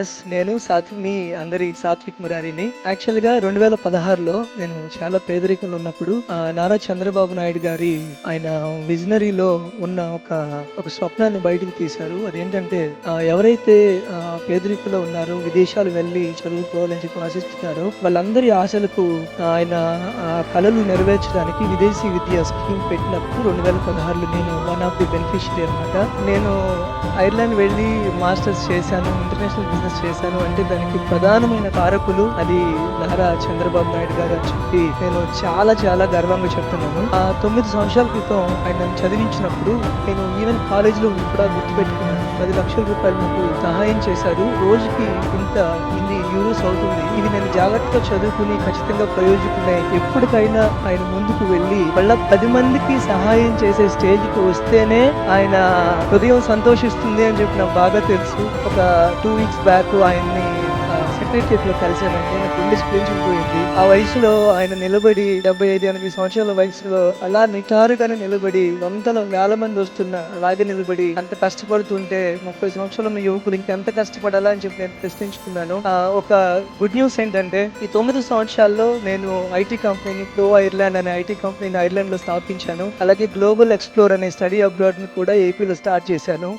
Yes నేను సాత్విక్ మీ అందరి సాత్విక్ మురారిని. యాక్చువల్గా రెండు వేల పదహారులో నేను చాలా పేదరికంలో ఉన్నప్పుడు నారా చంద్రబాబు నాయుడు గారి ఆయన విజనరీలో ఉన్న ఒక ఒక స్వప్నాన్ని బయటకు తీశారు. అదేంటంటే ఎవరైతే పేదరికంలో ఉన్నారు విదేశాలు వెళ్ళి చదువుకోవాలని చెప్పి ఆశిస్తున్నారు. వాళ్ళందరి ఆశలకు ఆయన కళలు నెరవేర్చడానికి విదేశీ విద్యా స్కీమ్ పెట్టినప్పుడు రెండు వేల పదహారులో నేను వన్ ఆఫ్ ది బెనిఫిషియరీ అనమాట నేను ఐర్లాండ్ వెళ్ళి మాస్టర్స్ చేశాను ఇంటర్నేషనల్ బిజినెస్ చేశాను. అంటే దానికి ప్రధానమైన కారకులు అది నారా చంద్రబాబు నాయుడు గారు అని చెప్పి నేను చాలా చాలా గర్వంగా చెప్తున్నాను. ఆ తొమ్మిది సంవత్సరాల క్రితం ఆయన చదివించినప్పుడు నేను ఈవెన్ కాలేజీలో కూడా గుర్తుపెట్టుకున్నాను. పది లక్షల రూపాయలు నాకు సహాయం చేశారు. రోజుకి ఇంత ఇన్ని యూరోస్ అవుతుంది. ఇది నేను జాగ్రత్తగా చదువుకుని ఖచ్చితంగా ప్రయోజకున్నాయి ఎప్పటికైనా ఆయన ముందుకు వెళ్ళి మళ్ళా పది మందికి సహాయం చేసే స్టేజ్కి వస్తేనే ఆయన హృదయం సంతోషిస్తుంది అని చెప్పి నాకు బాగా తెలుసు. ఒక టూ వీక్స్ బ్యాక్ ఆయన్ని సెక్రటరియట్లో కలిసానంటే నాకు గుండె స్ప్రించిపోయింది ఆ వయసులో ఆయన నిలబడి డెబ్బై ఐదు ఎనభై సంవత్సరాల వయసులో అలా నిటారుగానే నిలబడి వందల వేల మంది వస్తున్న అలాగే నిలబడి అంత కష్టపడుతుంటే ముప్పై సంవత్సరాల ఉన్న యువకులు ఇంకెంత కష్టపడాలా అని చెప్పి నేను ప్రశ్నించుకున్నాను. ఒక గుడ్ న్యూస్ ఏంటంటే ఈ తొమ్మిది సంవత్సరాల్లో నేను ఐటీ కంపెనీ ప్రో ఐర్లాండ్ అనే ఐటీ కంపెనీని ఐర్లాండ్లో స్థాపించాను. అలాగే గ్లోబల్ ఎక్స్ప్లోర్ అనే స్టడీ అబ్రాడ్ని కూడా ఏపీలో స్టార్ట్ చేశాను.